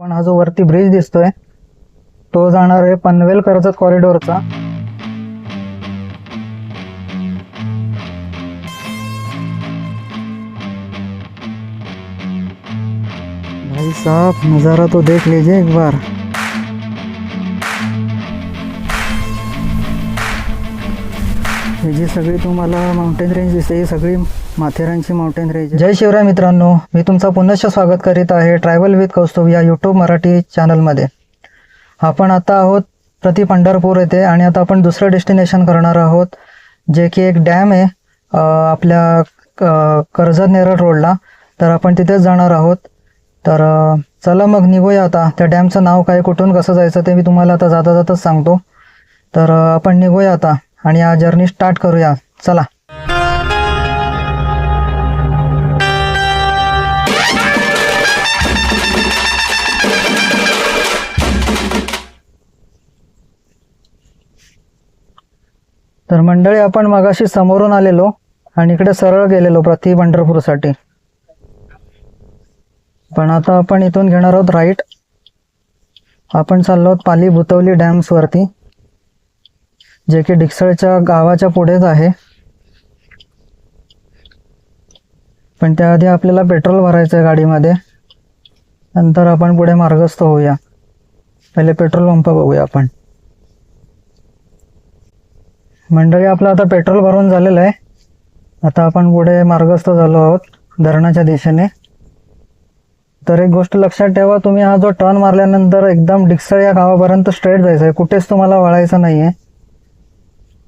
पण हा जो वरती ब्रिज दिसतोय तो जाणार आहे पनवेल कर्जत कॉरिडोरचा भाई साहब नज़ारा तो देख लीजिए एक बार. ही जी सगळी तुम्हाला माउंटेन रेंज दिसते ही सगळी माथेरानची माउंटेन रेंज जय शिवराय मित्रांनो मी तुमचं पुनश्च स्वागत करीत आहे ट्रॅव्हल विथ कौस्तुभ या यूट्यूब मराठी चॅनलमध्ये आपण आता आहोत प्रति पंढरपूर येथे आणि आता आपण दुसरं डेस्टिनेशन करणार आहोत जे की एक डॅम आहे आपल्या क- कर्जत नेरळ रोडला तर आपण तिथेच जाणार आहोत. तर चला मग निघूया आता. त्या डॅमचं नाव काय कुठून कसं जायचं ते मी तुम्हाला आता जाता जाताच सांगतो. तर आपण निघूया आता आणि हा जर्नी स्टार्ट करूया. चला. तर मंडळी आपण मगाशी समोरून आलेलो आणि इकडे सरळ गेलेलो प्रति पंढरपूरसाठी. पण आता आपण इथून घेणार आहोत राईट. आपण चाललो आहोत पाली भुतवली डॅम्स वरती जे की डिक्सळच्या गावाच्या पुढेच आहे. पण त्याआधी आपल्याला पेट्रोल भरायचं आहे गाडीमध्ये. नंतर आपण पुढे मार्गस्थ होऊया. पहिले पेट्रोल पंप बघूया आपण. मंडळी आपलं आता पेट्रोल भरून झालेलं आहे. आता आपण पुढे मार्गस्थ झालो आहोत धरणाच्या दिशेने. तर एक गोष्ट लक्षात ठेवा तुम्ही हा जो टर्न मारल्यानंतर एकदम डिक्सळ या गावापर्यंत स्ट्रेट जायचं आहे कुठेच तुम्हाला वळायचं नाही आहे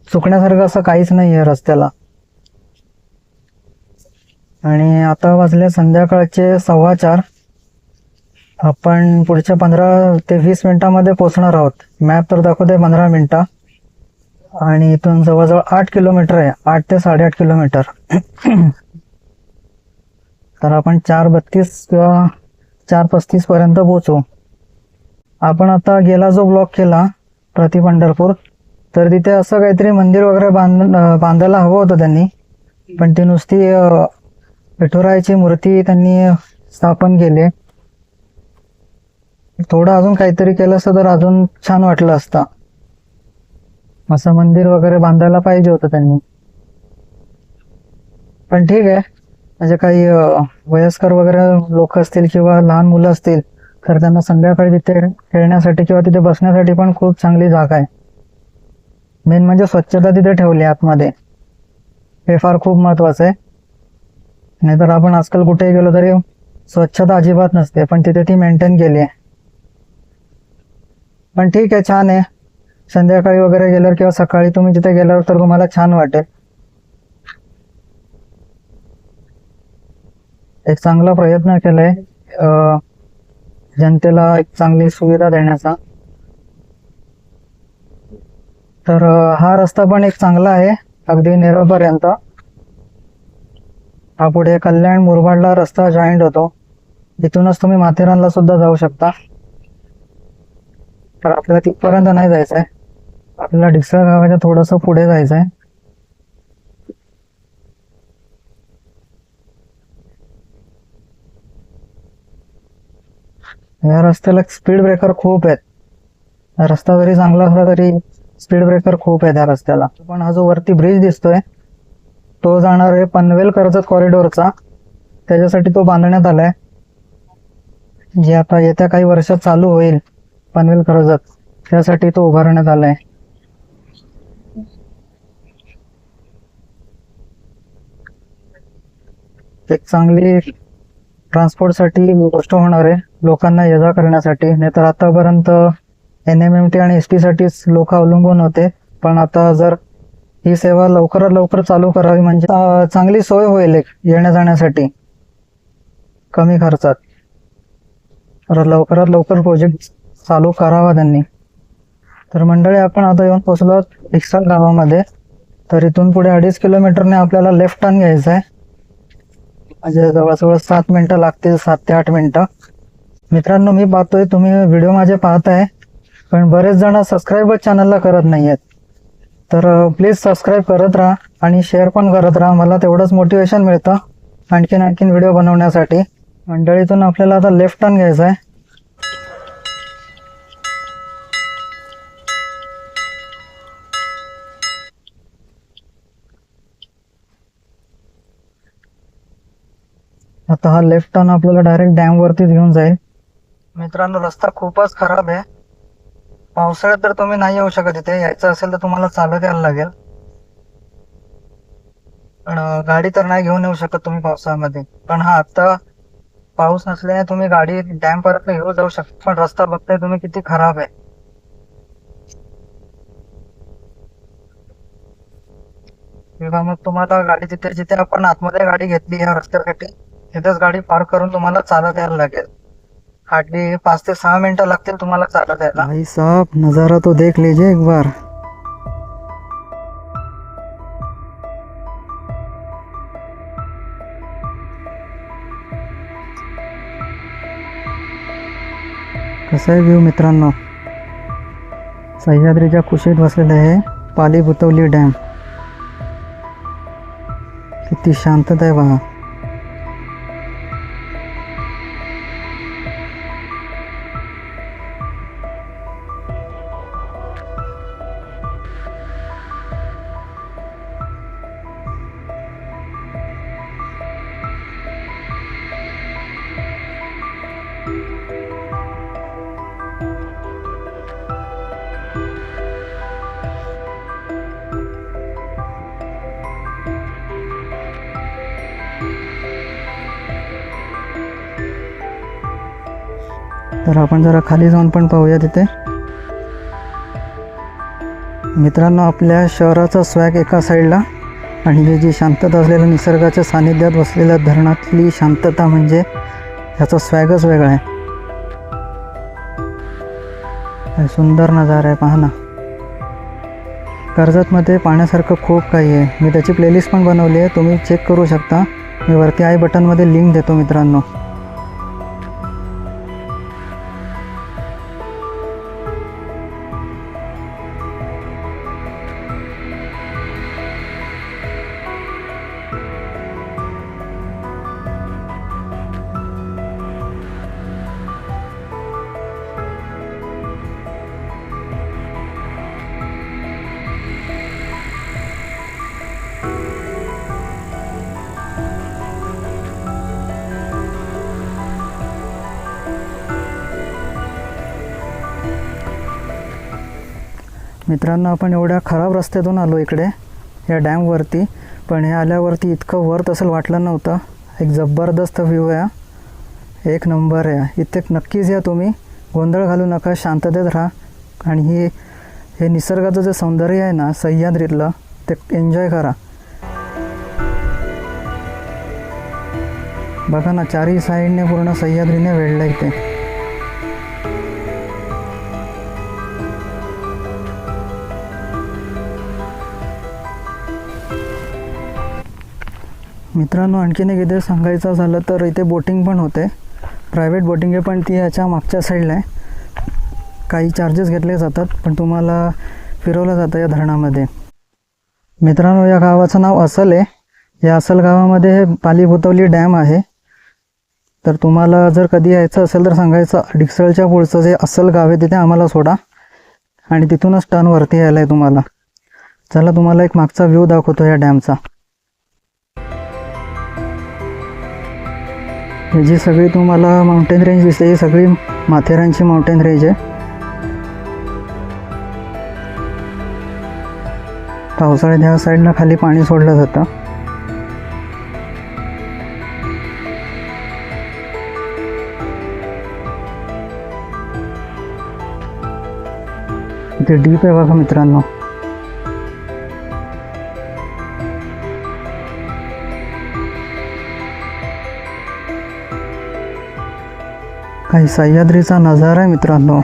चुकण्यासारखं असं काहीच नाही आहे रस्त्याला. आणि आता वाजले संध्याकाळचे सव्वा चार. आपण पुढच्या पंधरा ते वीस मिनटामध्ये पोहोचणार आहोत. मॅप तर दाखवते पंधरा मिनिटं. आणि इथून जवळजवळ आठ किलोमीटर आहे. आठ ते साडेआठ किलोमीटर. तर आपण चार बत्तीस किंवा चार पस्तीस पर्यंत पोहोचू. आपण आता गेला जो ब्लॉक केला प्रति पंढरपूर तर तिथे असं काहीतरी मंदिर वगैरे बांध बांधायला हवं होतं त्यांनी. पण ती नुसती विठुरायची विठुरायाची मूर्ती त्यांनी स्थापन केली. थोडं अजून काहीतरी केलं असतं तर अजून छान वाटलं असतं. असं मंदिर वगैरे बांधायला पाहिजे होतं त्यांनी. पण ठीक आहे. म्हणजे काही वयस्कर वगैरे लोक असतील किंवा लहान मुलं असतील तर त्यांना संध्याकाळी तिथे खेळण्यासाठी किंवा तिथे बसण्यासाठी पण खूप चांगली जागा आहे. मेन म्हणजे स्वच्छता तिथे ठेवली आहे आतमध्ये. हे फार खूप महत्वाचं आहे. नाहीतर आपण आजकाल कुठेही गेलो तरी स्वच्छता अजिबात नसते पण तिथे ती मेंटेन केली आहे. पण ठीक आहे छान आहे. संध्याकाळी वगैरे गेल्यावर किंवा सकाळी तुम्ही तिथे गेल्यावर तर तुम्हाला छान वाटेल. एक चांगला प्रयत्न केलाय जनतेला एक चांगली सुविधा देण्याचा. तर हा रस्ता पण एक चांगला आहे अगदी नेरळपर्यंत हा पुढे कल्याण मुरबाडला रस्ता जॉईंट होतो. इथूनच तुम्ही माथेरानला सुद्धा जाऊ शकता. तर आपल्याला तिथपर्यंत नाही जायचंय. आपल्याला डिक्सा गावाच्या थोडस पुढे जायचं आहे या रस्त्याला स्पीड ब्रेकर खूप आहेत. रस्ता जरी चांगला असला तरी स्पीड ब्रेकर खूप आहेत या रस्त्याला. पण हा जो वरती ब्रिज दिसतोय तो जाणार आहे पनवेल कर्जत कॉरिडोरचा त्याच्यासाठी तो बांधण्यात आलाय. जे आता येत्या काही वर्षात चालू होईल पनवेल कर्जत त्यासाठी तो उभारण्यात आलाय. एक चांगली ट्रान्सपोर्टसाठी गोष्ट होणार आहे. लोकांना ये जा करण्यासाठी. नाहीतर आतापर्यंत एन एम एम टी आणि एस टी साठीच लोक अवलंबून होते. पण आता जर ही सेवा लवकरात लवकर चालू करावी म्हणजे चांगली सोय होईल एक येण्या जाण्यासाठी कमी खर्चात. तर लवकरात लवकर प्रोजेक्ट चालू करावा त्यांनी. तर मंडळी आपण आता येऊन पोहोचलो आहोत इक्साल गावामध्ये. तर इथून पुढे अडीच किलोमीटरने आपल्याला लेफ्ट टर्न घ्यायचा आहे म्हणजे जवळजवळ सात मिनिटं लागतील सात ते आठ मिनिटं. मित्रांनो मी पाहतोय तुम्ही व्हिडिओ माझे पाहताय पण बरेच जण सबस्क्राईबच चॅनलला करत नाही आहेत तर प्लीज सबस्क्राईब करत राहा आणि शेअर पण करत राहा. मला तेवढंच मोटिवेशन मिळतं आणखीन आणखीन व्हिडिओ बनवण्यासाठी. मंडळीतून आपल्याला आता लेफ्ट टर्न घ्यायचा आहे. आता हा लेफ्ट टर्न आपल्याला डायरेक्ट डॅम वरतीच घेऊन जाईल. मित्रांनो रस्ता खूपच खराब आहे. पावसाळ्यात तर तुम्ही नाही येऊ शकत इथे. यायचं असेल तर तुम्हाला चालत यायला लागेल. पण गाडी तर नाही घेऊन येऊ शकत तुम्ही पावसाळ्यामध्ये पण हा आता पाऊस नसल्याने तुम्ही गाडी डॅम पर्यंत घेऊन जाऊ शकता. पण रस्ता बघताय तुम्ही किती खराब आहे. किंवा मग तुम्हाला गाडी जिथे जिथे आपण आतमध्ये गाडी घेतली या रस्त्यासाठी. तिथेच गाडी पार्क करून तुम्हाला चालत यायला लागेल. हार्डली पाच ते सहा मिनिटं लागतील तुम्हाला चालत यायला. भाई साहब नजारा तो देख लीजिए एक बार. कसं आहे व्ह्यू मित्रांनो? सह्याद्रीच्या कुशीत बसलेलं आहे पाली बुतवली डॅम. किती शांतता आहे बघा. तर आपण जरा खाली जाऊन पण पाहूया तिथे. मित्रांनो आपल्या शहराचा स्वॅग एका साईडला आणि हे जी शांतता असलेल्या निसर्गाच्या सानिध्यात बसलेल्या धरणातली शांतता म्हणजे ह्याचा स्वॅगच वेगळा आहे. सुंदर नजारा आहे पहा ना. कर्जतमध्ये पाहण्यासारखं खूप काही आहे. मी त्याची प्लेलिस्ट पण बनवली आहे. तुम्ही चेक करू शकता. मी वरती आय बटनमध्ये लिंक देतो मित्रांनो. मित्रांनो आपण एवढ्या खराब रस्त्यातून आलो इकडे या डॅमवरती. पण हे आल्यावरती इतकं वर तसं वाटलं नव्हतं. एक जबरदस्त व्ह्यू आहे एक नंबर आहे इथे नक्कीच या तुम्ही. गोंधळ घालू नका शांततेत राहा. आणि ही हे निसर्गाचं जे सौंदर्य आहे ना सह्याद्रीतलं ते एन्जॉय करा. बघा ना चारही साईडने पूर्ण सह्याद्रीने वेढलं इथे. मित्रांनो आणखीन एक इथे सांगायचं झालं तर इथे बोटिंग पण होते. प्रायव्हेट बोटिंग आहे पण ती याच्या मागच्या साईडला आहे. काही चार्जेस घेतले जातात पण तुम्हाला फिरवलं जातं या धरणामध्ये. मित्रांनो या गावाचं नाव असल आहे. या असल गावामध्ये पाली भुतवली डॅम आहे. तर तुम्हाला जर कधी यायचं असेल तर सांगायचं डिक्सळच्या पुढचं जे असल गाव आहे तिथे आम्हाला सोडा. आणि तिथूनच टर्नवरती यायला आहे तुम्हाला. चला तुम्हाला एक मागचा व्ह्यू दाखवतो या डॅमचा. हे जी सगळी तुम्हाला माउंटेन रेंज दिसते ही सगळी माथेरानची माउंटेन रेंज आहे. पावसाळ्यात ह्या साईडला खाली पाणी सोडलं जातं ते डीप आहे बघा मित्रांनो. काही सह्याद्रीचा नजारा आहे मित्रांनो.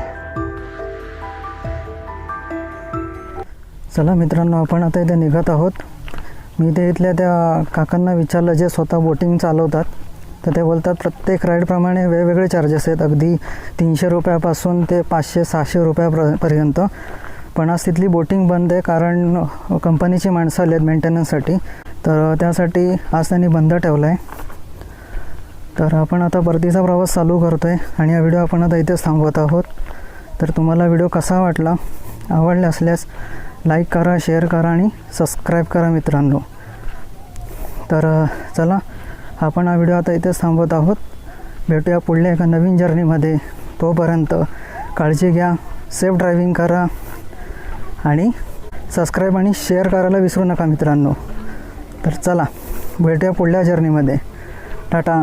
चला मित्रांनो आपण आता इथे निघत आहोत. मी ते इथल्या त्या काकांना विचारलं जे स्वतः बोटिंग चालवतात तर ते बोलतात प्रत्येक राईडप्रमाणे वेगवेगळे चार्जेस आहेत. अगदी तीनशे रुपयापासून ते पाचशे सहाशे रुपयाप्र पर्यंत. पण आज तिथली बोटिंग बंद आहे कारण कंपनीची माणसं आली आहेत मेंटेनन्ससाठी तर त्यासाठी आज त्यांनी बंद ठेवलं आहे तर आपण आता परतीचा प्रवास चालू करतो आहे आणि हा व्हिडिओ आपण आता इथेच थांबवत आहोत. तर तुम्हाला व्हिडिओ कसा वाटला आवडला असल्यास लाईक करा शेअर करा आणि सबस्क्राईब करा मित्रांनो. तर चला आपण हा व्हिडिओ आता इथेच थांबवत आहोत. भेटूया पुढल्या एका नवीन जर्नीमध्ये. तोपर्यंत काळजी घ्या सेफ ड्रायव्हिंग करा आणि सबस्क्राईब आणि शेअर करायला विसरू नका मित्रांनो. तर चला भेटूया पुढल्या जर्नीमध्ये. टाटा.